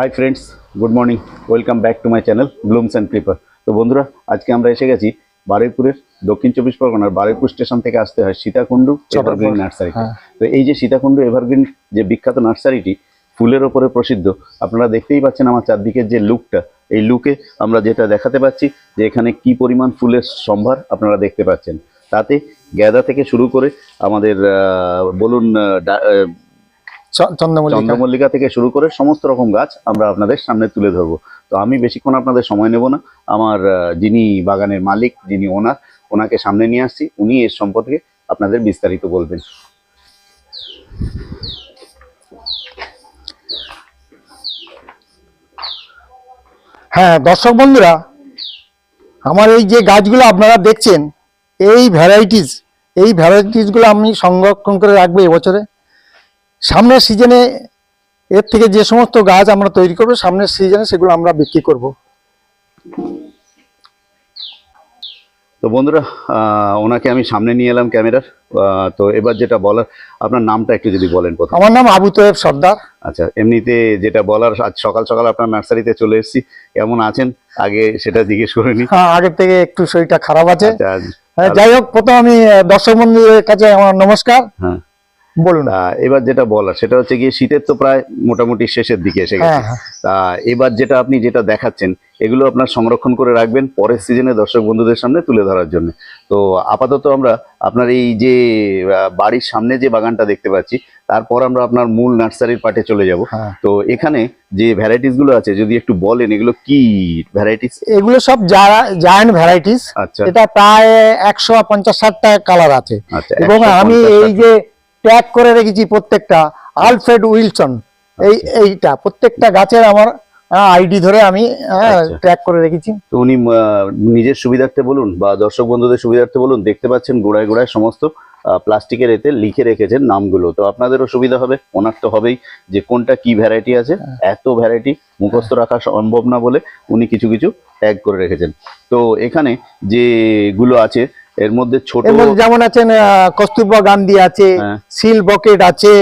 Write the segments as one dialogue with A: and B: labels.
A: Hi friends good morning welcome back to my channel Blooms and Clipper তো বন্ধুরা আজকে আমরা এসে গেছি বারুইপুরের দক্ষিণ চব্বিশ পরগনার বারুইপুর স্টেশন থেকে আসতে হয় সীতাকুণ্ডু এভারগ্রিন নার্সারি
B: হ্যাঁ।
A: তো এই যে সীতাকুণ্ডু এভারগ্রিন যে বিখ্যাত নার্সারিটি ফুলের ওপরে প্রসিদ্ধ আপনারা দেখতেই পাচ্ছেন আমার চারদিকের যে লুকটা। এই লুকে আমরা যেটা দেখাতে পাচ্ছি যে এখানে কি পরিমাণ ফুলের সম্ভার আপনারা দেখতে পাচ্ছেন। তাতে গ্যাদা থেকে শুরু করে আমাদের বলুন
B: চন্দ্রমল্লিকা।
A: থেকে শুরু করে সমস্ত রকম গাছ আমরা আপনাদের সামনে তুলে ধরবো। তো আমি বেশিক্ষণ আপনাদের সময় নেব না। আমার যিনি বাগানের মালিক যিনি ওনার ওনাকে সামনে নিয়ে আসছি। উনি এর সম্পর্কে আপনাদের বিস্তারিত বলবেন।
B: হ্যাঁ দর্শক বন্ধুরা আমার এই যে গাছগুলো আপনারা দেখছেন এই ভ্যারাইটিস এই ভ্যারাইটিসগুলো আমি সংরক্ষণ করে রাখব এবছরে। সামনের সিজনে এর থেকে যে সমস্ত গাছ আমরা তৈরি করব সামনের সিজনে সেগুলো আমরা বিক্রি করব।
A: তো বন্ধুরা ওনাকে আমি সামনে নিয়ে এলাম ক্যামেরার। তো এবার যেটা বলার আপনার নামটা একটু যদি বলেন প্রথম।
B: আমার নাম আবু তোয়েব সর্দার।
A: আচ্ছা এমনিতে যেটা বলার আজ সকাল সকাল আপনার নার্সারিতে চলে এসেছি। কেমন আছেন? আগে সেটা জিজ্ঞেস করে নি
B: হ্যাঁ আগের থেকে একটু শরীরটা খারাপ আছে।
A: আচ্ছা
B: হ্যাঁ, যাই হোক প্রথম আমি দর্শক বন্ধুদের কাছে আমার নমস্কার।
A: হ্যাঁ।
B: বলুন।
A: এবার যেটা বলার সেটা হচ্ছে গিয়ে শীতের তো প্রায় মোটামুটি শেষের দিকে এসে গেছে।
B: হ্যাঁ হ্যাঁ।
A: তা এবার যেটা আপনি যেটা দেখাচ্ছেন এগুলো আপনার সংরক্ষণ করে রাখবেন পরের সিজনে দর্শক বন্ধুদের সামনে তুলে ধরার জন্য। তো আপাতত আমরা আপনার এই যে বাড়ির সামনে যে বাগানটা দেখতে পাচ্ছি তারপর আমরা আপনার মূল নার্সারির পাটে চলে যাব।
B: হ্যাঁ।
A: তো এখানে যে ভ্যারাইটিসগুলো আছে যদি একটু বলেন এগুলো কি ভ্যারাইটিস
B: এগুলো সব জায়ান্ট ভ্যারাইটিস
A: আচ্ছা।
B: এটা প্রায় একশো পঞ্চাশ ষাটটা কালার আছে।
A: আচ্ছা
B: এবং আমি এই যে ট্যাগ করে রেখেছি প্রত্যেকটা। আলফ্রেড উইলসন এই এইটা প্রত্যেকটা গাছের আমার আইডি ধরে আমি
A: আচ্ছা।
B: ট্যাগ করে রেখেছি।
A: তো উনি নিজের সুবিধার্থে বলুন বা দর্শক বন্ধুদের সুবিধার্থে বলুন দেখতে পাচ্ছেন গোড়ায় গোড়ায় সমস্ত প্লাস্টিকের এতে লিখে রেখেছেন নামগুলো। তো আপনাদেরও সুবিধা হবে ওনার তো হবেই যে কোনটা কি ভ্যারাইটি আছে এত ভ্যারাইটি মুখস্থ রাখা সম্ভব না বলে উনি কিছু কিছু ট্যাগ করে রেখেছেন। তো এখানে যেগুলো আছে এর মধ্যে ছোট
B: এর মধ্যে যেমন আছেন কস্তুরবা গান্ধী আছে
A: হ্যাঁ।
B: সিল বকেট আছে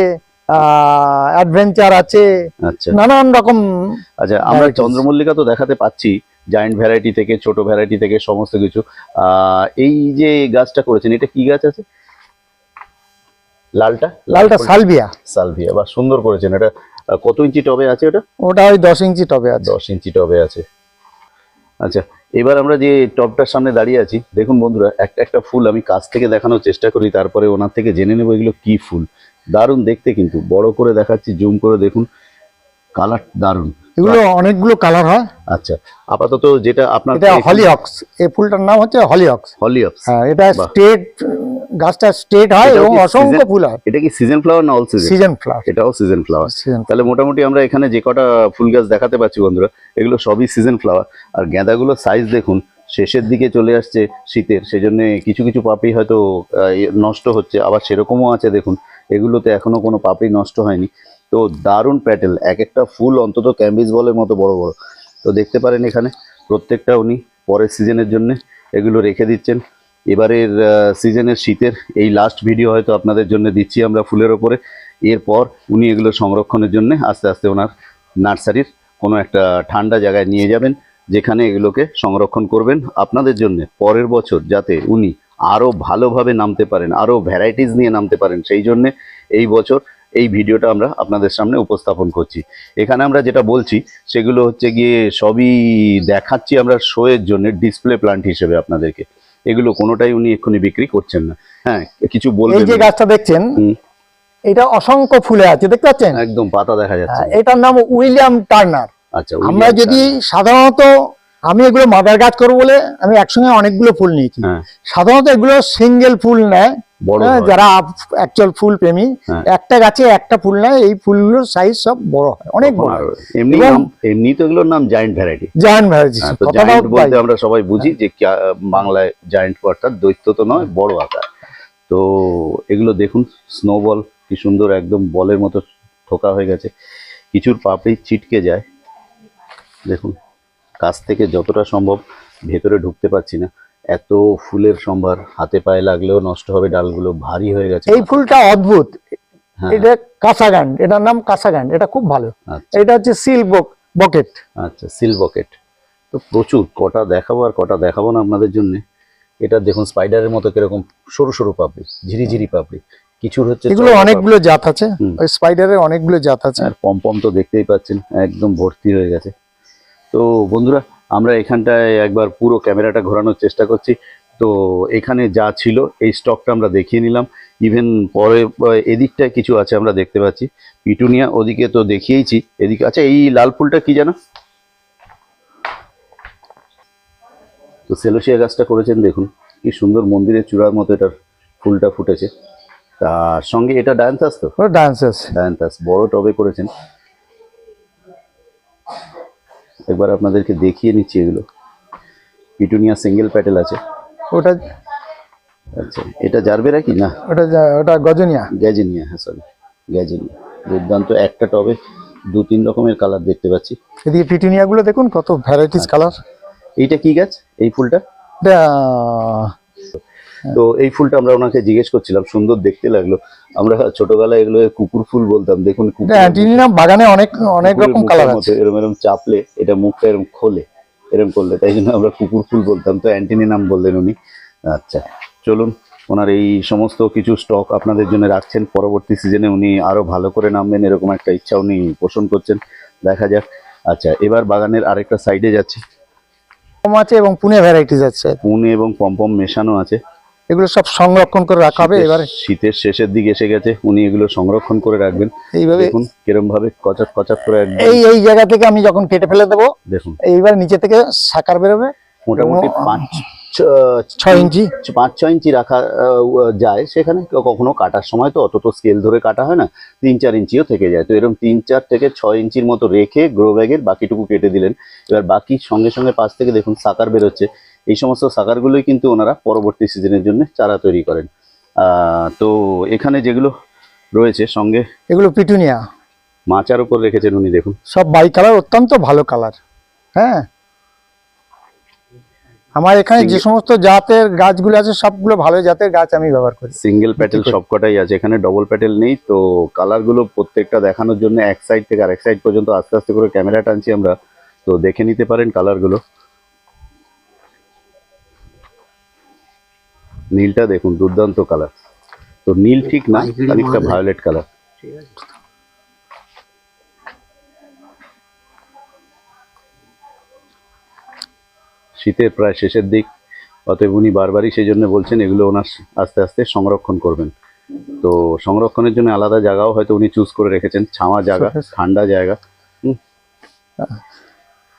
B: অ্যাডভেঞ্চার আছে
A: আচ্ছা।
B: নানান রকম
A: আচ্ছা আমরা চন্দ্রমল্লিকা তো দেখাতে পাচ্ছি জায়েন্ট ভ্যারাইটি থেকে ছোট ভ্যারাইটি থেকে সমস্ত কিছু। এই যে গাছটা করেছেন এটা কি গাছ আছে? লালটা?
B: লালটা সালভিয়া।
A: সালভিয়া বা সুন্দর করেছেন। এটা কত ইঞ্চি টবে আছে ওটা?
B: ওটা ওই দশ ইঞ্চি টবে আছে।
A: দশ ইঞ্চি টবে আছে। আচ্ছা এবার আমরা যে টপটার সামনে দাঁড়িয়ে আছি দেখুন বন্ধুরা একটা একটা ফুল আমি কাছ থেকে দেখানোর চেষ্টা করি তারপরে ওনার থেকে জেনে নেব এগুলো কি ফুল। দারুণ দেখতে কিন্তু বড় করে দেখাচ্ছি জুম করে দেখুন কালার দারুণ।
B: এগুলো অনেকগুলো কালার হয়।
A: আচ্ছা আপাতত যেটা আপনার
B: এটা হলিঅক্স এই ফুলটার নাম হচ্ছে হলিঅক্স
A: হলিঅক্স
B: হ্যাঁ এটা স্টেট গাছটা স্ট্রেট হয় এবং অসংখ্য ফুল হয়
A: এটা কি সিজন ফ্লাওয়ার না অল সিজন
B: সিজন ফ্লাওয়ার
A: এটাও সিজন ফ্লাওয়ার তাহলে মোটামুটি আমরা এখানে যে কটা ফুল গাছ দেখাতে পাচ্ছি বন্ধুরা এগুলো সবই সিজন ফ্লাওয়ার আর গাঁদাগুলো সাইজ দেখুন শেষের দিকে চলে আসছে শীতের সেজন্য কিছু কিছু পাপড়ি হয়তো নষ্ট হচ্ছে। আবার সেরকমও আছে দেখুন এগুলোতে এখনও কোনো পাপড়ি নষ্ট হয়নি। তো দারুণ প্যাটেল এক একটা ফুল অন্তত ক্যাম্বিজ বলের মতো বড় বড়। তো দেখতে পারেন এখানে প্রত্যেকটা উনি পরের সিজনের জন্য এগুলো রেখে দিচ্ছেন। এবারের সিজনের শীতের এই লাস্ট ভিডিও হয়তো আপনাদের জন্য দিচ্ছি আমরা ফুলের ওপরে। এরপর উনি এগুলো সংরক্ষণের জন্য আস্তে আস্তে ওনার নার্সারির কোনো একটা ঠান্ডা জায়গায় নিয়ে যাবেন, যেখানে এগুলোকে সংরক্ষণ করবেন আপনাদের জন্য পরের বছর যাতে উনি আরও ভালোভাবে নামতে পারেন আরও ভ্যারাইটিস নিয়ে নামতে পারেন। সেই জন্যে এই বছর এই ভিডিওটা আমরা আপনাদের সামনে উপস্থাপন করছি। এখানে আমরা যেটা বলছি, সেগুলো হচ্ছে গিয়ে সবই দেখাচ্ছি আমরা শোয়ের জন্য ডিসপ্লে প্লান্ট হিসেবে আপনাদেরকে। এগুলো কোনোটাই উনি এক্ষুনি বিক্রি করছেন না। হ্যাঁ কিছু
B: এই যে গাছটা দেখছেন এটা অসংখ্য ফুলে আছে দেখতে পাচ্ছেন?
A: একদম পাতা দেখা যাচ্ছে।
B: হ্যাঁ, এটার নাম উইলিয়াম টার্নার।
A: আচ্ছা
B: আমরা যদি সাধারণত আমি এগুলো মাদার গাছ করব বলে আমি একসঙ্গে অনেকগুলো ফুল নিয়েছি।
A: হ্যাঁ।
B: সাধারণত এগুলো সিঙ্গেল ফুল নেয়। যারা অ্যাকচুয়াল ফুল প্রেমী
A: হ্যাঁ।
B: একটা গাছে একটা ফুল নেয় এই ফুলগুলোর সাইজ সব বড় হয় অনেক বড়
A: এমনি নাম এমনি তো এগুলোর নাম জায়েন্ট ভ্যারাইটি
B: জায়ান্ট
A: হ্যাঁ,
B: তাই।
A: বলতে আমরা সবাই বুঝি যে বাংলায় জায়েন্ট অর্থাৎ দৈত্য তো নয় বড় আকার। তো এগুলো দেখুন স্নোবল কি সুন্দর একদম বলের মতো ঠোকা হয়ে গেছে। কিছুর পাপড়ি ছিটকে যায়। দেখুন কাছ থেকে যতটা সম্ভব ভেতরে ঢুকতে পারছি না। এত ফুলের সম্ভার হাতে পায়ে লাগলেও নষ্ট হবে ডালগুলো ভারী হয়ে গেছে।
B: এই ফুলটা অদ্ভুত।
A: হ্যাঁ,
B: এটা কাসাগান্ড এটার নাম কাসাগান্ড এটা খুব ভালো।
A: আচ্ছা।
B: এটা হচ্ছে সিলবক বকেট।
A: আচ্ছা সিল বকেট। তো প্রচুর কটা দেখাবো আর কটা দেখাবো না আপনাদের জন্য। এটা দেখুন স্পাইডারের মতো কীরকম সরু সরু পাপড়ি ঝিরিঝিরি পাপড়ি। কিছুর হচ্ছে
B: এগুলো অনেকগুলো জাত আছে। ওই স্পাইডারের অনেকগুলো জাত আছে।
A: আর পমপম তো দেখতেই পাচ্ছেন একদম ভর্তি হয়ে গেছে। তো বন্ধুরা আমরা এখানটায় একবার পুরো ক্যামেরাটা ঘোরানোর চেষ্টা করছি। তো এখানে যা ছিল এই স্টকটা আমরা দেখিয়ে নিলাম। ইভেন পরে এদিকটায় কিছু আছে আমরা দেখতে পাচ্ছি। পিটুনিয়া ওদিকে তো দেখিয়েইছি। এদিকে আচ্ছা এই লাল ফুলটা কি জানো? তো সেলোসিয়া গাছটা করেছেন দেখুন। কি সুন্দর মন্দিরের চূড়ার মতো এটার ফুলটা ফুটেছে। তার সঙ্গে এটা ডায়ান্সাস তো?
B: ডান্সেস
A: ডায়ান্থাস বড় টবে করেছেন। একবার আপনাদেরকে দেখিয়ে নিচ্ছি এগুলো। পিটুনিয়া সিঙ্গেল প্যাটেল আছে।
B: ওটা
A: আচ্ছা এটা জারবেরা কি? না।
B: ওটা ওটা গজনিয়া।
A: গ্যাজেনিয়া হ্যাঁ সরি গ্যাজেনিয়া দুর্দান্ত একটা টবে দু তিন রকমের কালার দেখতে পাচ্ছি।
B: এদিকে পিটুনিয়াগুলো দেখুন কত ভ্যারাইটিস কালার
A: এইটা কি গাছ? এই ফুলটা? তো এই ফুলটা আমরা ওনাকে জিজ্ঞেস করছিলাম সুন্দর দেখতে লাগল। আমরা ছোটবেলায় এগুলো কুকুর ফুল বলতাম দেখুন
B: বাগানে অনেক অনেক রকম কালার আছে।
A: এরম এরম চাপলে এটা মুখটা এরম খোলে এরম করলে তাই জন্য আমরা কুকুর ফুল বলতাম। তো অ্যান্টিনি নাম বললেন উনি। আচ্ছা চলুন ওনার এই সমস্ত কিছু স্টক আপনাদের জন্য রাখছেন। পরবর্তী সিজনে উনি আরও ভালো করে নামবেন এরকম একটা ইচ্ছা উনি পোষণ করছেন। দেখা যাক। আচ্ছা এবার বাগানের আরেকটা সাইডে যাচ্ছে।
B: কম আছে এবং পুনে ভ্যারাইটিস আছে।
A: পুনে এবং পম্পম মেশানো আছে।
B: এগুলো সব সংরক্ষণ করে রাখা হবে এবারে।
A: শীতের শেষের দিকে এসে গেছে উনি এগুলো সংরক্ষণ করে রাখবেন।
B: এইভাবে
A: দেখুন কিরম ভাবে কচাপ কচাপ করে একদম
B: এই এই জায়গা থেকে আমি যখন কেটে ফেলে দেবো
A: দেখুন।
B: এইবার নিচে থেকে সাকার বেরোবে
A: মোটামুটি পাঁচ
B: ছয় ইঞ্চি।
A: পাঁচ ছয় ইঞ্চি রাখা যায়। সেখানে কখনো কাটার সময় তো অত তো স্কেল ধরে কাটা হয় না। তিন চার ইঞ্চিও থেকে যায়। তো এরকম তিন চার থেকে ছয় ইঞ্চির মতো রেখে গ্রো ব্যাগের বাকিটুকু কেটে দিলেন। এবার বাকি সঙ্গে সঙ্গে পাশ থেকে দেখুন সাকার বেরোচ্ছে। এই সমস্ত সাকারগুলোই কিন্তু ওনারা পরবর্তী সিজনের জন্য চারা তৈরি করেন। তো এখানে যেগুলো রয়েছে সঙ্গে
B: এগুলো পিটুনিয়া।
A: মাচার উপর রেখেছেন উনি দেখুন।
B: সব বাই কালার অত্যন্ত ভালো কালার। হ্যাঁ? আমার এখানে যে সমস্ত জাতের গাছগুলো আছে সবগুলো ভালো জাতের গাছ আমি ব্যবহার করি।
A: Single petal. সবকটাই আছে এখানে ডবল প্যাটেল নেই তো কালারগুলো প্রত্যেকটা দেখানোর জন্য এক সাইড থেকে আরেক সাইড পর্যন্ত আস্তে আস্তে করে ক্যামেরা টানছি আমরা তো দেখে নিতে পারেন কালারগুলো। নীলটা দেখুন দুর্দান্ত কালার তো নীল ঠিক না খানিকটা ভায়োলেট কালার শীতের প্রায় শেষের দিক অতএব উনি বারবারই সেই জন্য বলছেন এগুলো ওনার আস্তে আস্তে সংরক্ষণ করবেন। তো সংরক্ষণের জন্য আলাদা জায়গাও হয়তো উনি চুজ করে রেখেছেন ছাওয়া জায়গা ঠান্ডা জায়গা।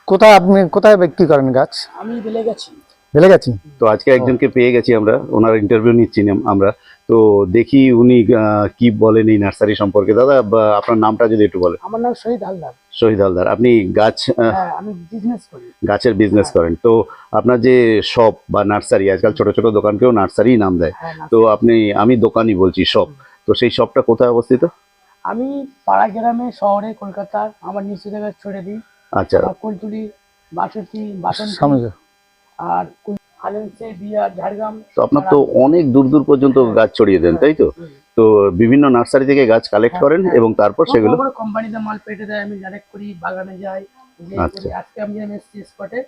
B: কোথায় আপনি কোথায় বিক্রি করেন গাছ?
C: আমি বেলে গেছি।
B: ভেলে গেছি
A: তো আজকে একজনকে পেয়ে গেছি আমরা ওনার ইন্টারভিউ নিচ্ছি না আমরা। তো দেখি উনি কি বলেন এই নার্সারি সম্পর্কে। দাদা বা আপনার নামটা যদি একটু বলেন।
C: আমার নাম শহীদ হালদার।
A: শহীদ হালদার। আপনি গাছ
C: হ্যাঁ আমি বিজনেস করি।
A: গাছের বিজনেস করেন। তো আপনার যে শপ বা নার্সারি আজকাল ছোট ছোট দোকানকেও নার্সারি নাম দেয়।
C: হ্যাঁ
A: তো আপনি আমি দোকানই বলছি শপ তো সেই শপটা কোথায় অবস্থিত?
C: আমি পাড়া গ্রামে শহরে কলকাতার। আমার নিচু জায়গায় ছড়ে দিই।
A: আচ্ছা।
C: কুলতুলি বাসন্তী বাসন্তী।
B: সামনে
C: আর
A: তো আপনার তো অনেক দূর দূর পর্যন্ত গাছ ছড়িয়ে দেন তাই তো? তো বিভিন্ন নার্সারি থেকে গাছ কালেক্ট করেন এবং তারপর সেগুলো
C: কোম্পানিতে মাল পেটে দেয় আমি ডাইরেক্ট করি বাগানে যাই
A: আচ্ছা।
C: আজকে আমি এসেছি স্পটে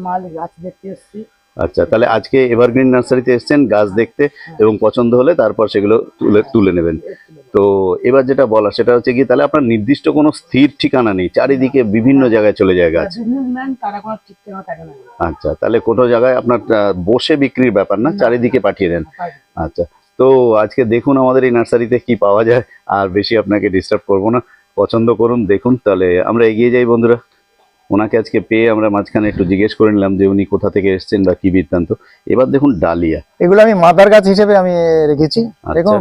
C: মাল গাছ দেখতে এসেছি।
A: আচ্ছা তাহলে আজকে এভারগ্রিন নার্সারিতে এসেছেন গাছ দেখতে এবং পছন্দ হলে তারপর সেগুলো তুলে তুলে নেবেন। তো এবার যেটা বলা সেটা হচ্ছে কি তাহলে আপনার নির্দিষ্ট কোনো স্থির ঠিকানা নেই চারিদিকে বিভিন্ন জায়গায় চলে যায় গাছ।
C: না।
A: আচ্ছা তাহলে কোনো জায়গায় আপনার বসে বিক্রির ব্যাপার না চারিদিকে পাঠিয়ে দেন। আচ্ছা তো আজকে দেখুন আমাদের এই নার্সারিতে কি পাওয়া যায় আর বেশি আপনাকে ডিস্টার্ব করব না। পছন্দ করুন দেখুন তাহলে আমরা এগিয়ে যাই বন্ধুরা। ওনাকে আজকে পেয়ে আমরা মাঝখানে একটু জিজ্ঞেস করে নিলাম যে উনি কোথা থেকে এসেছেন বা কি বৃত্তান্ত। এবার দেখুন ডালিয়া।
B: এগুলো আমি মাদার গাছ হিসেবে আমি রেখেছি।
A: আচ্ছা।
B: দেখুন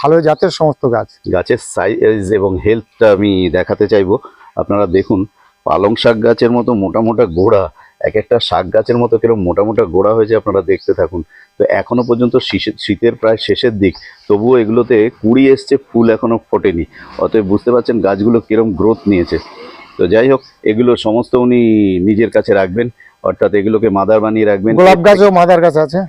B: ভালো জাতের সমস্ত গাছ।
A: গাছের সাইজ এবং হেলথটা আমি দেখাতে চাইব। আপনারা দেখুন পালং শাক গাছের মতো মোটা মোটা গোড়া এক একটা শাক গাছের মতো কীরকম মোটা মোটা গোড়া হয়েছে আপনারা দেখতে থাকুন। তো এখনও পর্যন্ত শীতের প্রায় শেষের দিক তবুও এগুলোতে কুড়ি এসছে ফুল এখনও ফোটেনি। অতএব বুঝতে পারছেন গাছগুলো কিরম গ্রোথ নিয়েছে। তো যাই হোক এগুলো সমস্ত উনি নিজের কাছে রাখবেন। অর্থাৎ এগুলোকে মাদার বানিয়ে রাখবেন।
B: গোলাপ গাছও মাদার গাছ আছে।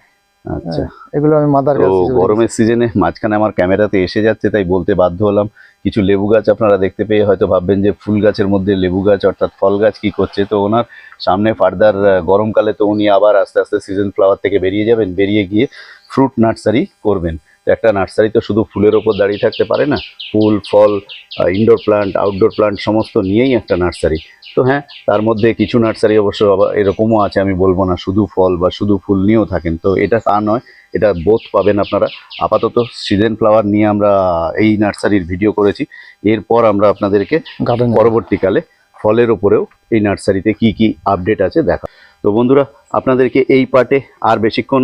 A: আচ্ছা।
B: এগুলো আমি মাদার গাছ
A: গরমের সিজনে মাঝখানে আমার ক্যামেরাতে এসে যাচ্ছে তাই বলতে বাধ্য হলাম। কিছু লেবু গাছ আপনারা দেখতে পেয়ে হয়তো ভাববেন যে ফুল গাছের মধ্যে লেবু গাছ অর্থাৎ ফল গাছ কি করছে। তো ওনার সামনে ফার্দার গরমকালে তো উনি আবার আস্তে আস্তে সিজন ফ্লাওয়ার থেকে বেরিয়ে যাবেন। বেরিয়ে গিয়ে ফ্রুট নার্সারি করবেন। একটা নার্সারি তো শুধু ফুলের ওপর দাঁড়িয়ে থাকতে পারে না ফুল ফল ইনডোর প্লান্ট আউটডোর প্লান্ট সমস্ত নিয়েই একটা নার্সারি। তো হ্যাঁ তার মধ্যে কিছু নার্সারি অবশ্য আবার এরকমও আছে আমি বলব না শুধু ফল বা শুধু ফুল নিয়েও থাকেন। তো এটা তা নয় এটা বোধ পাবেন আপনারা। আপাতত সিজন ফ্লাওয়ার নিয়ে আমরা এই নার্সারির ভিডিও করেছি। এরপর আমরা আপনাদেরকে পরবর্তীকালে ফলের ওপরেও এই নার্সারিতে কি কি আপডেট আছে দেখা তো বন্ধুরা আপনাদেরকে এই পার্টে আর বেশিক্ষণ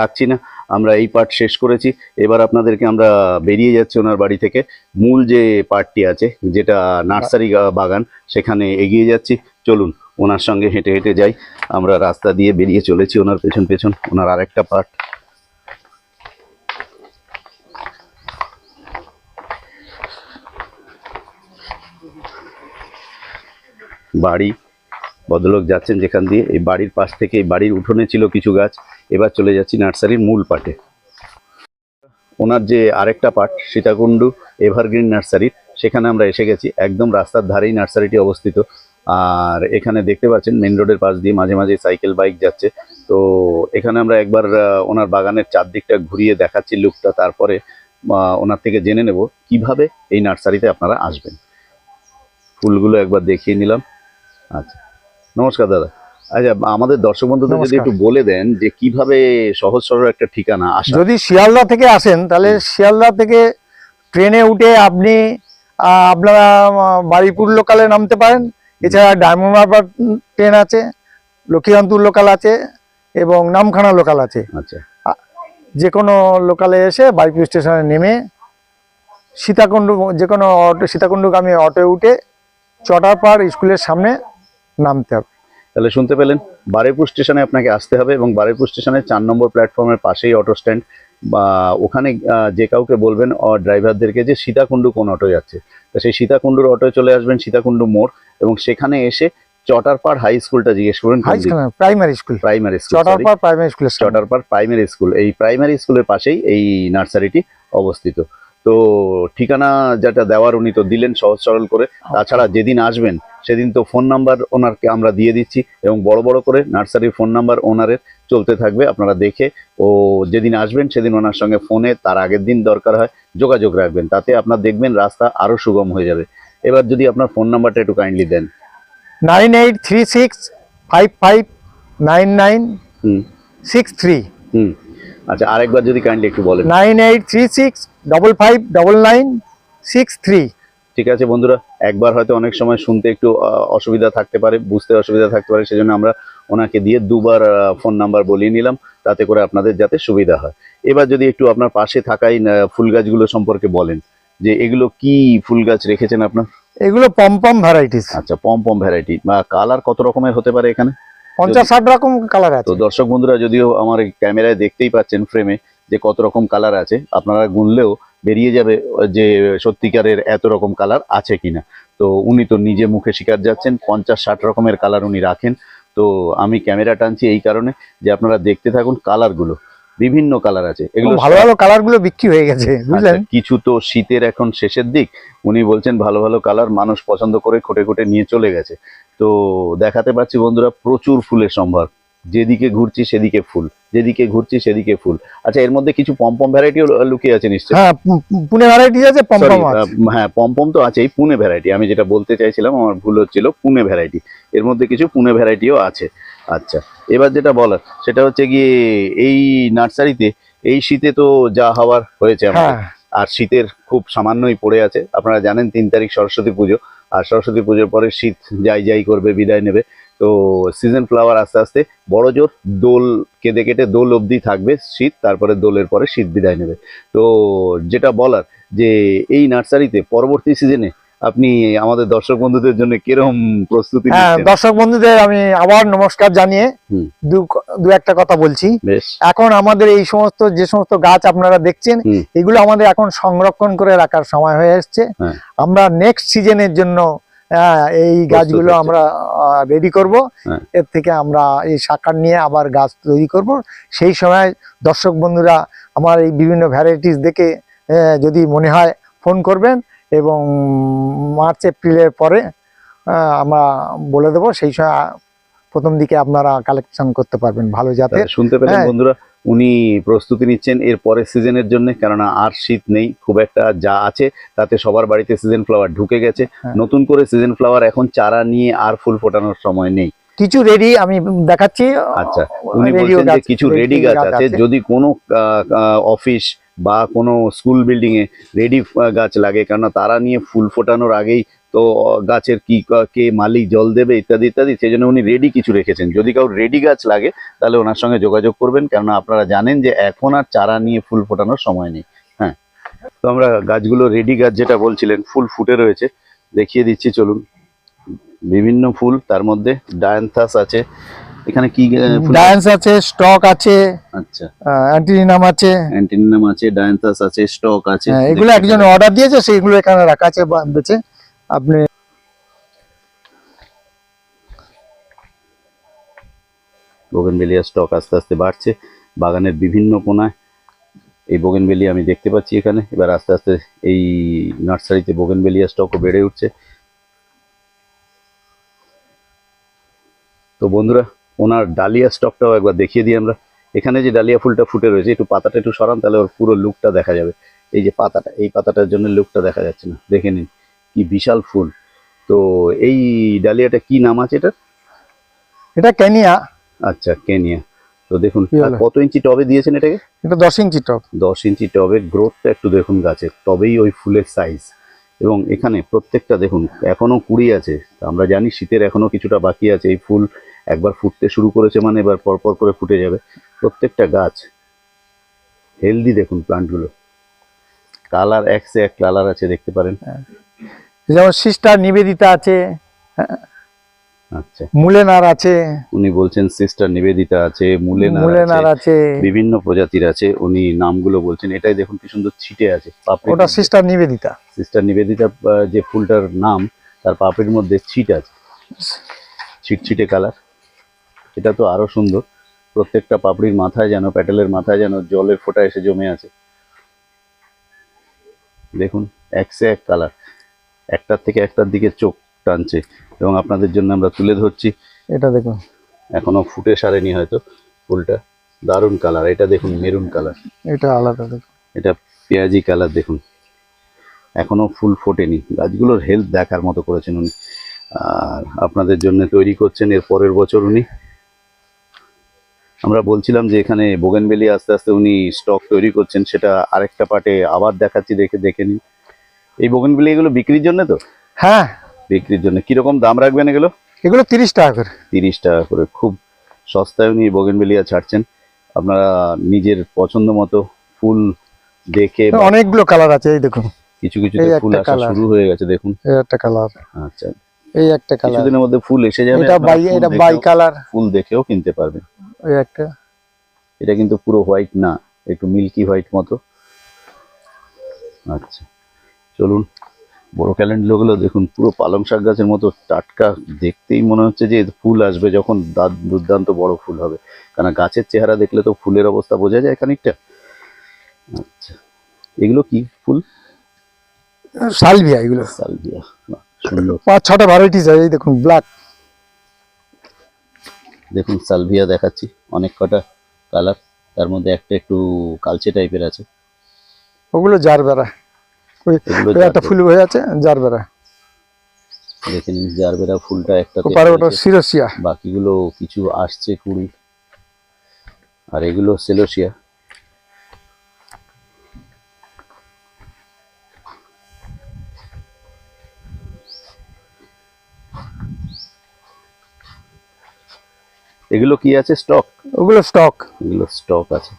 A: রাখছি না। আমরা এই পার্ট শেষ করেছি। এবার আপনাদেরকে আমরা বেরিয়ে যাচ্ছি ওনার বাড়ি থেকে। মূল যে পার্টটি আছে, যেটা নার্সারি বাগান, সেখানে এগিয়ে যাচ্ছি। চলুন, ওনার সঙ্গে হেঁটে হেঁটে যাই। আমরা রাস্তা দিয়ে বেরিয়ে চলেছি ওনার পেছন পেছন। ওনার আরেকটা পার্ট বাড়ি, ভদ্রলোক যাচ্ছেন যেখান দিয়ে। এই বাড়ির পাশ থেকে, এই বাড়ির উঠোনে ছিল কিছু গাছ। এবার চলে যাচ্ছি নার্সারির মূল পাটে। ওনার যে আরেকটা পাট, সীতাকুণ্ডু এভারগ্রিন নার্সারির সেখানে আমরা এসে গেছি। একদম রাস্তার ধারেই নার্সারিটি অবস্থিত। আর এখানে দেখতে পাচ্ছেন মেন রোডের পাশ দিয়ে মাঝে মাঝে সাইকেল, বাইক যাচ্ছে। তো এখানে আমরা একবার ওনার বাগানের চারদিকটা ঘুরিয়ে দেখাচ্ছি লুকটা। তারপরে ওনার থেকে জেনে নেব কীভাবে এই নার্সারিতে আপনারা আসবেন। ফুলগুলো একবার দেখিয়ে নিলাম। আচ্ছা। নমস্কার দাদা। আচ্ছা আমাদের দর্শক বন্ধুদের যদি একটু বলে দেন যে কীভাবে সহজ সরল একটা ঠিকানা আসা
B: যদি শিয়ালদা থেকে আসেন তাহলে শিয়ালদা থেকে ট্রেনে উঠে আপনি আপনারা বারুইপুর লোকালে নামতে পারেন। এছাড়া ডায়মন্ড হারবার ট্রেন আছে লক্ষ্মীকান্তপুর লোকাল আছে এবং নামখানা লোকাল আছে।
A: আচ্ছা।
B: যে কোনো লোকালে এসে বারুইপুর স্টেশনে নেমে সীতাকুণ্ড যে কোনো অটো সীতাকুণ্ডুগামী অটোয় উঠে চটারপাড় স্কুলের সামনে নামতে হবে।
A: তাহলে শুনতে পেলেন বারেপুর স্টেশনে আপনাকে আসতে হবে এবং বারেপুর স্টেশনের চার নম্বর প্ল্যাটফর্মের পাশেই অটো স্ট্যান্ড বা ওখানে যে কাউকে বলবেন ড্রাইভারদেরকে যে সীতাকুণ্ডু কোন অটো যাচ্ছে। তো সেই সীতাকুণ্ডুর অটোয় চলে আসবেন সীতাকুণ্ডু মোড় এবং সেখানে এসে চটারপাড় হাই স্কুলটা জিজ্ঞেস করবেন
B: primary school.
A: Primary school
B: Chatarpar primary সামনে।
A: চটারপাড় প্রাইমারি স্কুল এই প্রাইমারি স্কুলের পাশেই এই নার্সারিটি অবস্থিত। তো ঠিকানা যেটা দেওয়ার উনি তো দিলেন সহজ সরল করে। তাছাড়া যেদিন আসবেন সেদিন তো ফোন নাম্বার ওনারকে আমরা দিয়ে দিচ্ছি এবং বড় বড় করে নার্সারির ফোন নাম্বার ওনারের চলতে থাকবে। আপনারা দেখে ও যেদিন আসবেন সেদিন ওনার সঙ্গে ফোনে তার আগের দিন দরকার হয় যোগাযোগ রাখবেন। তাতে আপনার দেখবেন রাস্তা আরও সুগম হয়ে যাবে। এবার যদি আপনার ফোন নাম্বারটা একটু কাইন্ডলি দেন।
B: Nine eight three six five five nine nine
A: হুম।
B: Six three.
A: হুম। আচ্ছা আরেকবার যদি কাইন্ডলি একটু বলেন।
B: Nine eight three six double five double nine six three.
A: ঠিক আছে বন্ধুরা একবার হয়তো অনেক সময় শুনতে একটু অসুবিধা থাকতে পারে বুঝতে অসুবিধা থাকতে পারে সেজন্য আমরা ওনাকে দিয়ে দুবার ফোন নাম্বার বলিয়ে নিলাম তাতে করে আপনাদের যাতে সুবিধা হয়। এবার যদি একটু আপনার পাশে থাকাই ফুল গাছগুলো সম্পর্কে বলেন যে এগুলো কি ফুল গাছ রেখেছেন আপনার?
B: এগুলো পমপম ভ্যারাইটিস
A: আচ্ছা পম পম ভ্যারাইটি বা কালার কত রকমের হতে পারে এখানে?
B: পঞ্চাশ ষাট রকম কালার আছে।
A: তো দর্শক বন্ধুরা যদিও আমার ক্যামেরায় দেখতেই পাচ্ছেন ফ্রেমে যে কত রকম কালার আছে আপনারা গুনলেও বেরিয়ে যাবে যে সত্যিকারের এত রকম কালার আছে কিনা। তো উনি তো নিজে মুখে শিকার যাচ্ছেন পঞ্চাশ ষাট রকমের কালার উনি রাখেন। তো আমি ক্যামেরা টানছি এই কারণে যে আপনারা দেখতে থাকুন কালারগুলো বিভিন্ন কালার আছে। এগুলো
B: ভালো ভালো কালারগুলো বিক্রি হয়ে গেছে বুঝলেন?
A: আচ্ছা, কিছু তো শীতের এখন শেষের দিক। উনি বলছেন ভালো ভালো কালার মানুষ পছন্দ করে খুঁটে খুঁটে নিয়ে চলে গেছে। তো দেখাতে পাচ্ছি বন্ধুরা প্রচুর ফুলের সম্ভার। যেদিকে ঘুরছি সেদিকে ফুল যেদিকে ঘুরছি সেদিকে ফুল। আচ্ছা এর মধ্যে কিছু পম্পম ভ্যারাইটিও লুকিয়ে আছে নিশ্চয়ই?
B: হ্যাঁ পুনে ভ্যারাইটিস আছে পমপম
A: হ্যাঁ পমপম তো আছেই পুনে ভ্যারাইটি আমি যেটা বলতে চাইছিলাম আমার ভুল হচ্ছিল পুনে ভ্যারাইটি এর মধ্যে কিছু পুনে ভ্যারাইটিও আছে। আচ্ছা এবার যেটা বলার সেটা হচ্ছে গিয়ে এই নার্সারিতে এই শীতে তো যা হওয়ার হয়েছে আমাদের।
B: হ্যাঁ।
A: আর শীতের খুব সামান্যই পড়ে আছে। আপনারা জানেন তিন তারিখ সরস্বতী পুজো। আর সরস্বতী পুজোর পরে শীত যাই যাই করবে বিদায় নেবে। তো সিজন ফ্লাওয়ার আস্তে আস্তে বড় জোর দোল কেটে কেটে দোল অবধি থাকবে শীত তারপরে দোলের পরে শীত বিদায় নেবে। তো যেটা বলার যে এই নার্সারিতে পরবর্তী সিজনে আপনি আমাদের দর্শক বন্ধুদের জন্য কীরকম প্রস্তুতি
B: হ্যাঁ দর্শক বন্ধুদের আমি আবার নমস্কার জানিয়ে দু দু একটা কথা বলছি।
A: বেশ।
B: এখন আমাদের এই সমস্ত যে সমস্ত গাছ আপনারা দেখছেন এগুলো আমাদের এখন সংরক্ষণ করে রাখার সময় হয়ে এসছে।
A: হ্যাঁ।
B: আমরা নেক্সট সিজনের জন্য আহ, এই গাছগুলো আমরা রেডি করব।
A: হ্যাঁ।
B: এর থেকে আমরা এই সাকার নিয়ে আবার গাছ তৈরি করব। সেই সময় দর্শক বন্ধুরা আমার এই বিভিন্ন ভ্যারাইটিস দেখে যদি মনে হয় ফোন করবেন এবং মার্চ এপ্রিলের পরে আমরা বলে দেবো। সেই সময় প্রথম দিকে আপনারা কালেকশন করতে পারবেন ভালো জাতের।
A: শুনতে পেলেন
B: হ্যাঁ।
A: বন্ধুরা। উনি প্রস্তুতি নিচ্ছেন এর পরের সিজনের জন্য কেননা আর শীত নেই খুব একটা যা আছে তাতে সবার বাড়িতে সিজন ফ্লাওয়ার ঢুকে গেছে
B: হ্যাঁ।
A: নতুন করে সিজন ফ্লাওয়ার এখন চারা নিয়ে আর ফুল ফোটানোর সময় নেই
B: কিছু রেডি আমি দেখাচ্ছি
A: আচ্ছা উনি বলছেন যে কিছু
B: রেডি
A: গাছ আছে
B: আছে।
A: যদি কোনো অফিস বা কোনো স্কুল বিল্ডিং এ রেডি গাছ লাগে কেননা তারা নিয়ে ফুল ফোটানোর আগেই তো গাছের কি কে মালিক জল দেবে ইত্যাদি ইত্যাদি সেই জন্য উনি রেডি কিছু রেখেছেন। যদি কাউ রেডি গাছ লাগে তাহলে ওনার সঙ্গে যোগাযোগ করবেন কেননা আপনারা জানেন যে এখন আর চারা নিয়ে ফুল ফোটানোর সময় নেই। হ্যাঁ। তো আমরা গাছগুলো রেডি গাছ যেটা বলছিলেন ফুল ফুটে রয়েছে। দেখিয়ে দিচ্ছি চলুন। বিভিন্ন ফুল তার মধ্যে ডায়ান্থাস আছে। এখানে কি
B: ডায়ান্স আছে? স্টক আছে।
A: আচ্ছা।
B: অ্যান্টিনাম আছে।
A: অ্যান্টিনাম আছে ডায়ান্থাস আছে স্টক আছে।
B: এগুলো একজন অর্ডার দিয়েছে সেইগুলো এখানে রাখা আছে বেচে। আপনি
A: বোগেনবেলিয়া স্টক আস্তে আস্তে বাড়ছে। বাগানের বিভিন্ন কোনায় এই বোগেনবেলিয়া আমি দেখতে পাচ্ছি এখানে। এবার আস্তে আস্তে এই নার্সারিতে বোগেনবেলিয়া স্টকও বেড়ে উঠছে। তো বন্ধুরা, ওনার ডালিয়া স্টকটাও একবার দেখিয়ে দিই আমরা। এখানে যে ডালিয়া ফুলটা ফুটে রয়েছে, একটু পাতাটা একটু সরান, তাহলে ওর পুরো লুকটা দেখা যাবে। এই যে পাতাটা, এই পাতাটার জন্য লুকটা দেখা যাচ্ছে না। দেখে নিন। কি বিশাল ফুল। তো এই ডালিয়াটা কি নাম আছে এটা
B: এটা কেনিয়া।
A: আচ্ছা কেনিয়া। তো দেখুন কত ইঞ্চি টবে দিয়েছেন এটাকে?
B: এটা দশ ইঞ্চি টব।
A: দশ ইঞ্চি টবের গ্রোথটা একটু দেখুন গাছের তবেই ওই ফুলের সাইজ এবং এখানে প্রত্যেকটা দেখুন এখনও কুড়ি আছে। আমরা জানি শীতের এখনও কিছুটা বাকি আছে এই ফুল একবার ফুটতে শুরু করেছে মানে এবার পরপর করে ফুটে যাবে। প্রত্যেকটা গাছ হেলদি দেখুন প্লান্টগুলো কালার এক সে এক কালার আছে দেখতে পারেন।
B: যেমন সিস্টার নিবেদিতা আছে
A: আচ্ছা।
B: মুলেনার আছে।
A: উনি বলছেন সিস্টার নিবেদিতা আছে মুলেনার আছে বিভিন্ন প্রজাতির আছে উনি নামগুলো বলছেন। এটাই দেখুন কি সুন্দর ছিটে আছে
B: ওটা
A: মধ্যে।
B: সিস্টার নিবেদিতা।
A: সিস্টার নিবেদিতা যে ফুলটার নাম তার পাপড়ির মধ্যে ছিট আছে। ছিটছিটে কালার। এটা তো আরও সুন্দর। প্রত্যেকটা পাপড়ির মাথায় যেন প্যাটেলের মাথায় যেন জলের ফোঁটা এসে জমে আছে। দেখুন এক সে এক কালার। একটার থেকে একটার দিকে চোখ টানছে এবং আপনাদের জন্য আমরা তুলে ধরছি।
B: এটা দেখুন।
A: এখনও ফুটে সারেনি হয়তো ফুলটা। দারুণ কালার। এটা দেখুন মেরুন কালার।
B: এটা আলাদা দেখুন।
A: এটা পেঁয়াজি কালার দেখুন। এখনও ফুল ফোটেনি। গাছগুলোর হেলথ দেখার মতো করেছেন উনি। আর আপনাদের জন্য তৈরি করছেন এর পরের বছর উনি। আমরা বলছিলাম যে এখানে বোগেনবেলি আস্তে আস্তে উনি স্টক তৈরি করছেন। সেটা আরেকটা পার্টে আবার দেখাচ্ছি দেখে দেখে নিন। এই বোগেনবেলি এগুলো বিক্রির জন্য তো?
B: হ্যাঁ।
A: বিক্রির জন্য। কীরকম দাম রাখবেন এগুলো?
B: এগুলো তিরিশ টাকা করে।
A: তিরিশ টাকা করে। খুব সস্তায় উনি বোগেনবেলিয়া ছাড়ছেন। আপনারা নিজের পছন্দ মতো ফুল দেখে
B: অনেকগুলো কালার আছে এই দেখুন।
A: কিছু কিছু ফুল আসা শুরু হয়ে গেছে দেখুন।
B: এই একটা কালার।
A: আচ্ছা।
B: এই একটা কালার।
A: কিছুদিনের মধ্যে ফুল এসে যাবে
B: এটা বাই এটা বাই কালার।
A: ফুল দেখেও কিনতে পারবেন।
B: এই একটা।
A: এটা কিন্তু পুরো হোয়াইট না একটু মিল্কি হোয়াইট মতো। আচ্ছা। চলুন বড় ক্যালেন্ডারগুলো দেখুন পুরো পালং শাক গাছের মতো টাটকা দেখতেই মনে হচ্ছে যে ফুল আসবে যখন দুর্দান্ত বড় ফুল হবে। কারণ গাছের চেহারা দেখলে তো ফুলের অবস্থা বোঝা যায় খানিকটা। আচ্ছা এগুলো কি ফুল?
B: সালভিয়া এগুলো।
A: সালভিয়া
B: পাঁচ ছটা ভ্যারাইটিস আছে দেখুন ব্ল্যাক
A: দেখুন সালভিয়া দেখাচ্ছি অনেক কটা কালার তার মধ্যে একটা একটু কালচে টাইপের আছে।
B: ওগুলো জারবেরা। একটা ফুল হয়ে আছে জারবেরা
A: দেখে নিন জারবেরা ফুলটা একটা
B: ওপারে ওটা সিরোসিয়া।
A: বাকিগুলো কিছু আসছে কুড়ি আর এগুলো সেলোসিয়া। এগুলো কি আছে? স্টক?
B: ওগুলো স্টক।
A: এগুলো স্টক আছে।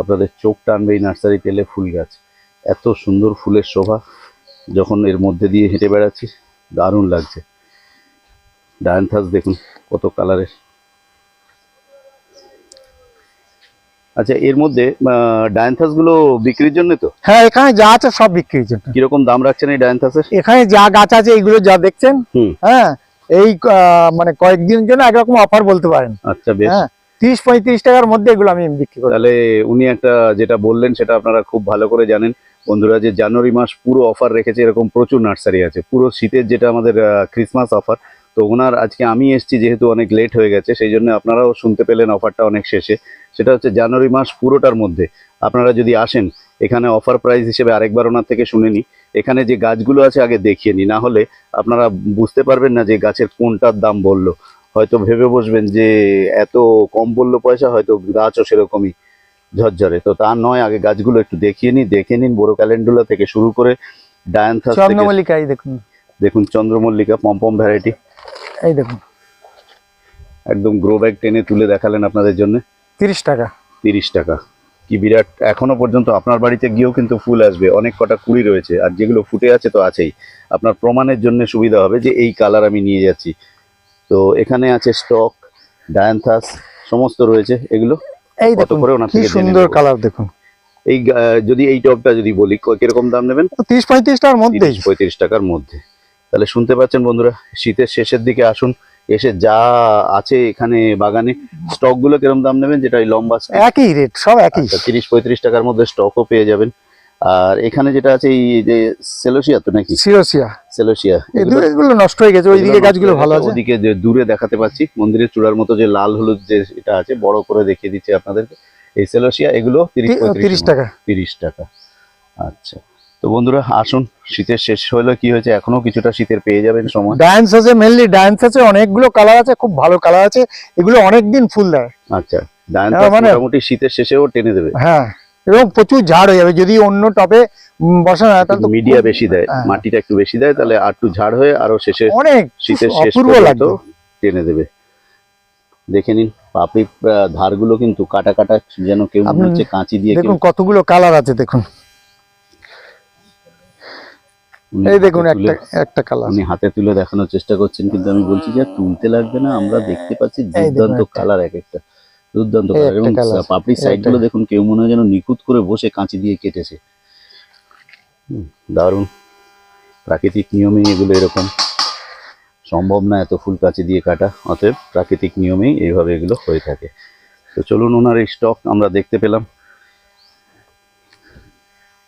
A: আপনাদের চোখ টানবে এই নার্সারি পেলে ফুল গাছ। এত সুন্দর ফুলের শোভা যখন এর মধ্যে দিয়ে হেঁটে বেড়াচ্ছি দারুণ লাগছে। ডায়ান্থাস দেখুন কত কালারের। আচ্ছা এর মধ্যে ডায়ান্থাসগুলো বিক্রির জন্য তো?
B: হ্যাঁ এখানে যা আছে সব বিক্রির জন্য।
A: কীরকম দাম রাখছেন এই ডায়ান্থাসের?
B: এখানে যা গাছ আছে এইগুলো যা দেখছেন হ্যাঁ এই মানে কয়েকদিনের জন্য একরকম অফার বলতে পারেন।
A: আচ্ছা বেশ।
B: হ্যাঁ তিরিশ পঁয়ত্রিশ টাকার মধ্যে এগুলো আমি বিক্রি করি।
A: তাহলে উনি একটা যেটা বললেন, সেটা আপনারা খুব ভালো করে জানেন। বন্ধুরা, যে জানুয়ারি মাস পুরো অফার রেখেছে, এরকম প্রচুর নার্সারি আছে। পুরো শীতের যেটা আমাদের ক্রিসমাস অফার তো ওনার আজকে আমি এসেছি, যেহেতু অনেক লেট হয়ে গেছে, সেই জন্য আপনারাও শুনতে পেলেন অফারটা অনেক শেষে। সেটা হচ্ছে জানুয়ারি মাস পুরোটার মধ্যে। আপনারা যদি আসেন, এখানে অফার প্রাইস হিসেবে আরেকবার ওনার থেকে শুনে নিই। এখানে যে গাছগুলো আছে, আগে দেখিয়ে নিই। না হলে আপনারা বুঝতে পারবেন না যে গাছের কোনটার দাম বলল। হয়তো ভেবে বসবেন যে এত কম বলল পয়সা হয়তো গাছও সেরকমই ঝরঝরে। তো তা নয় আগে গাছগুলো একটু দেখিয়ে নিই দেখে নিন বড় ক্যালেন্ডুলা থেকে শুরু করে ডায়ান্থাস
B: দেখুন।
A: দেখুন চন্দ্রমল্লিকা পম্পম ভ্যারাইটি।
B: এই দেখুন।
A: একদম গ্রো ব্যাগ টেনে তুলে দেখালেন আপনাদের জন্য।
B: তিরিশ টাকা।
A: তিরিশ টাকা। কি বিরাট এখনও পর্যন্ত আপনার বাড়িতে গিয়েও কিন্তু ফুল আসবে। অনেক কটা কুড়ি রয়েছে আর যেগুলো ফুটে আছে তো আছেই। আপনার প্রমাণের জন্য সুবিধা হবে যে এই কালার আমি নিয়ে যাচ্ছি। তো এখানে আছে স্টক ডায়ান্থাস সমস্ত রয়েছে। এগুলো
B: এই দেখুন কি সুন্দর কালার দেখুন।
A: এই যদি এই টপটা যদি বলি কীরকম দাম নেবেন?
B: তিরিশ পঁয়ত্রিশ টাকার মধ্যে।
A: তিরিশ পঁয়ত্রিশ টাকার মধ্যে। তাহলে শুনতে পাচ্ছেন বন্ধুরা শীতের শেষের দিকে আসুন এসে যা আছে এখানে বাগানে স্টকগুলো কীরকম দাম নেবেন? যেটা এই লম্বা
B: একই রেট সব একই।
A: আচ্ছা, তিরিশ পঁয়ত্রিশ টাকার মধ্যে স্টকও পেয়ে যাবেন। আর এখানে যেটা আছে এই যে সেলোসিয়া তো নাকি?
B: সিরোসিয়া
A: সেলোসিয়া
B: এগুলো নষ্ট হয়ে গেছে ওইদিকে গাছগুলো ভালো আছে।
A: ওদিকে যে দূরে দেখাতে পাচ্ছি মন্দিরের চূড়ার মতো যে লাল হলুদ যে এটা আছে বড় করে দেখিয়ে দিচ্ছি আপনাদেরকে। এই সেলোসিয়া এগুলো তিরিশ
B: টাকা।
A: তিরিশ টাকা। আচ্ছা। তো বন্ধুরা আসুন শীতের শেষ হলো কি হয়েছে? এখনও কিছুটা শীতের পেয়ে যাবেন সময়।
B: ডান্স আছে মেনলি ডান্স আছে অনেকগুলো কালার আছে খুব ভালো কালার আছে। এগুলো অনেক দিন ফুল দেয়।
A: আচ্ছা। ডায়ান
B: হ্যাঁ, মানে-
A: মোটামুটি শীতের শেষেও টেনে দেবে।
B: হ্যাঁ। এবং প্রচুর ঝাড় হয়ে যাবে। যদি অন্য টবে বসানো হয় তাহলে
A: মিডিয়া বেশি দেয়
B: হ্যাঁ।
A: মাটিটা একটু বেশি দেয় তাহলে আর একটু ঝাড় হয়ে আরও শেষে
B: অনেক
A: শীতের শেষ পর্যন্ত টেনে দেবে। দেখে নিন পাপড়ি ধারগুলো কিন্তু কাটা কাটা যেন কেউ হচ্ছে কাঁচি দিয়ে
B: দেখুন কতগুলো কালার আছে দেখুন। এই দেখুন একটা একটা কালার
A: উনি হাতে তুলে দেখানোর চেষ্টা করছেন কিন্তু আমি বলছি যে তুলতে লাগবে না আমরা দেখতে পাচ্ছি দুর্দান্ত কালার এক একটা। দুর্দান্ত এবং
B: colour,
A: পাপড়ির
B: সাইডগুলো
A: দেখুন কেউ মনে হয় যেন নিখুঁত করে বসে কাঁচি দিয়ে কেটেছে। দারুণ। প্রাকৃতিক নিয়মেই এগুলো এরকম। সম্ভব না এত ফুল কাঁচি দিয়ে কাটা অতএব প্রাকৃতিক নিয়মেই এইভাবে এগুলো হয়ে থাকে। তো চলুন ওনার এই স্টক আমরা দেখতে পেলাম।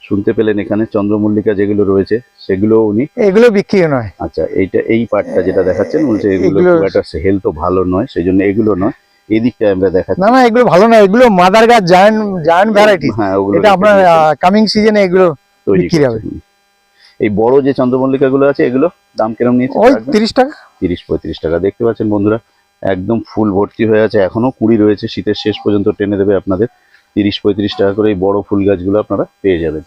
A: শুনতে পেলেন এখানে চন্দ্রমল্লিকা যেগুলো রয়েছে সেগুলো উনি
B: এগুলো বিক্রি নয়।
A: আচ্ছা এইটা এই পার্টটা যেটা দেখাচ্ছেন বলছে এগুলো খুব একটা হেলথ ভালো নয় সেই জন্য এগুলো নয়। এই আমরা দেখাচ্ছি।
B: না না এগুলো ভালো না এগুলো মাদার গাছ জায়ান্ট জায়ান্ট ভ্যারাইটি
A: হ্যাঁ ওগুলো
B: এটা আপনার কামিং সিজনে এগুলো বিক্রি হবে।
A: এই বড় যে চন্দ্রমল্লিকা গুলো আছে এগুলো দাম কিরম নিয়েছে
B: ওই তিরিশ টাকা।
A: তিরিশ পঁয়ত্রিশ টাকা। দেখতে পাচ্ছেন বন্ধুরা একদম ফুল ভর্তি হয়ে আছে এখনও কুড়ি রয়েছে। শীতের শেষ পর্যন্ত টেনে দেবে আপনাদের। তিরিশ পঁয়ত্রিশ টাকা করে এই বড় ফুল গাছগুলো আপনারা পেয়ে যাবেন।